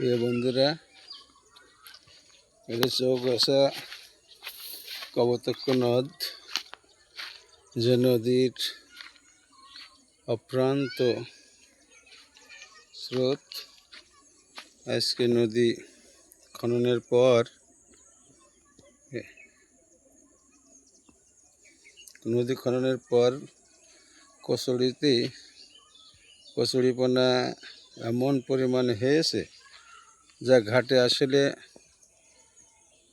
প্রিয় বন্ধুরা, এটা চৌগাছা কবতক্ষ নদ। যে নদীর অপ্রান্ত স্রোত। আজকে নদী খননের পর নদী খননের পর কচুরিতে, কচুরিপনা এমন পরিমাণ হয়েছে যা ঘাটে আসলে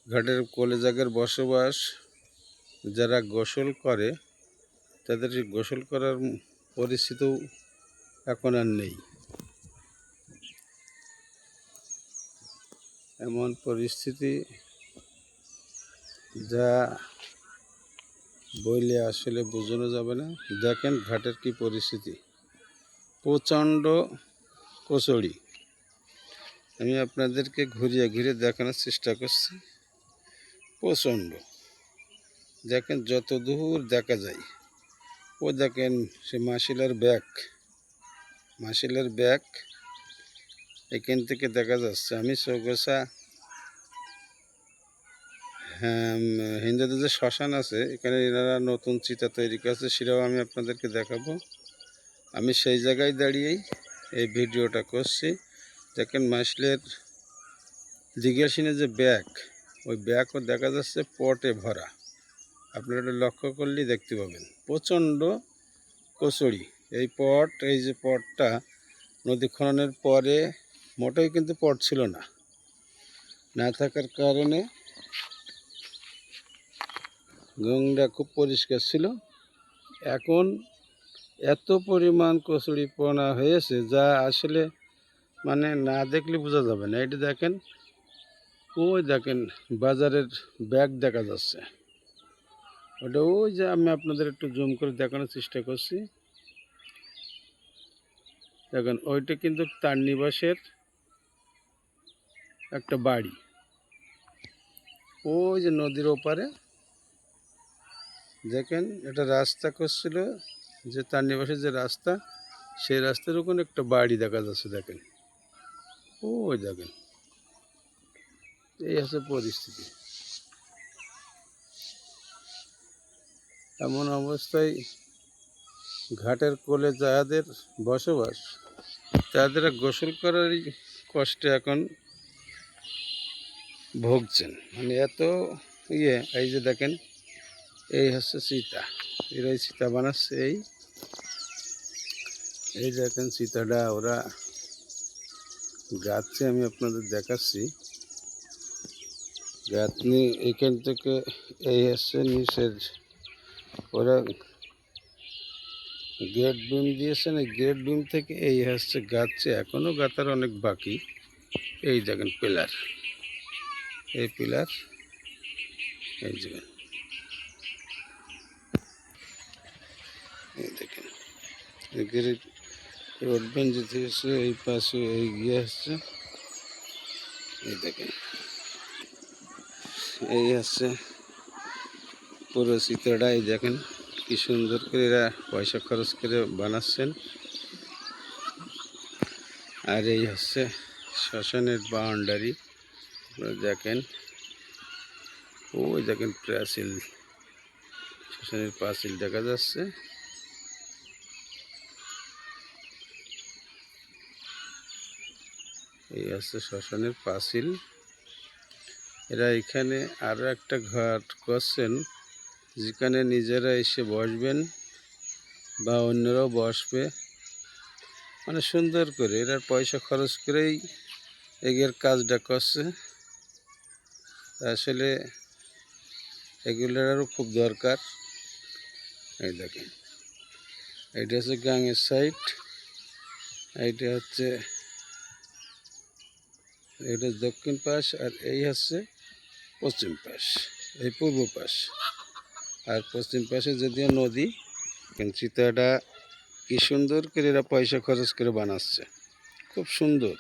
ঘাটের কোলে জায়গার বসবাস যারা গোসল করে, তাদের গোসল করার পরিস্থিতিও এখন আর নেই। এমন পরিস্থিতি যা বইলে আসলে বোঝানো যাবে না। দেখেন ঘাটের কি পরিস্থিতি। প্রচণ্ড কচুরি। আমি আপনাদেরকে ঘুরিয়ে ঘুরে দেখানোর চেষ্টা করছি। প্রচণ্ড। দেখেন, যত দূর দেখা যায় ও দেখেন সে মাসিলার ব্যাগ। মাসিলার ব্যাগ, এখান থেকে দেখা যাচ্ছে, আমি চৌগাছা হ্যাঁ হিন্দুদের যে শ্মশান আছে, এখানে এনারা নতুন চিতা তৈরি করছে, সেটাও আমি আপনাদেরকে দেখাবো। আমি সেই জায়গায় দাঁড়িয়েই এই ভিডিওটা করছি। দেখেন মাসলের দিগেশিনে যে ব্যাগ, ওই ব্যাগও দেখা যাচ্ছে পটে ভরা। আপনারা এটা লক্ষ্য করলেই দেখতে পাবেন। প্রচণ্ড কচুরি। এই পট, এই যে পটটা নদী খননের পরে মোটেই কিন্তু পট ছিল না। না থাকার কারণে গঙ্গা খুব পরিষ্কার ছিল। এখন এত পরিমাণ কচুরিপনা হয়েছে যা আসলে মানে না দেখলে বোঝা যাবে না। এটা দেখেন, ওই দেখেন বাজারের ব্যাগ দেখা যাচ্ছে। ওটা ওই যে আমি আপনাদের একটু জুম করে দেখানোর চেষ্টা করছি। দেখেন, ওইটা কিন্তু তার নিবাসের একটা বাড়ি। ওই যে নদীর ওপারে, দেখেন এটা রাস্তা করছিল, যে তার নিবাসের যে রাস্তা, সেই রাস্তার ওখানে একটা বাড়ি দেখা যাচ্ছে, দেখেন। ওই দেখেন। এই হচ্ছে পরিস্থিতি। এমন অবস্থায় ঘাটের কোলে যাদের বসবাস, তাদের গোসল করারই কষ্টে এখন ভুগছেন। মানে এত ইয়ে এই যে দেখেন, এই হচ্ছে সীতা। এরাই সীতা বানাচ্ছে, এই। এই দেখেন সীতাটা, ওরা গাছে আমি আপনাদের দেখাচ্ছি। গাছ গাঁথনি এখান থেকে এই হচ্ছে নিচের ওরা গেট বিম দিয়েছে, না গেট বিম থেকে এই হচ্ছে গাচ্ছে এখনও গাতার অনেক বাকি। এই দেখেন পিলার। এই পিলার, এই দেখেন। এই দেখেন। যেতে এসে এই পাশে এই গিয়ে আসছে। এই দেখেন। এই হচ্ছে পুরো চিত্রটা, এই দেখেন কি সুন্দর করে এরা পয়সা খরচ করে বানাচ্ছেন। আর এই হচ্ছে শ্মশানের বাউন্ডারি দেখেন। ওই দেখেন প্রাচীল, শ্মশানের পাঁচিল দেখা যাচ্ছে। এই হচ্ছে শ্মশানের পাঁচিল। এরা এখানে আরও একটা ঘাট করছেন, যেখানে নিজেরা এসে বসবেন বা অন্যরাও বসবে। মানে সুন্দর করে এরা পয়সা খরচ করেই এগের কাজটা করছে। আসলে এগুলোর আরও খুব দরকার। এই দেখেন, এটা হচ্ছে গাঙের সাইড এইটা হচ্ছে এটা দক্ষিণ পাশ আর এই হচ্ছে পশ্চিম পাশ, এই পূর্ব পাশ। আর পশ্চিম পাশে যদিও নদী, কিন্তু চিতাটা কি সুন্দর করে এরা পয়সা খরচ করে বানাচ্ছে। খুব সুন্দর।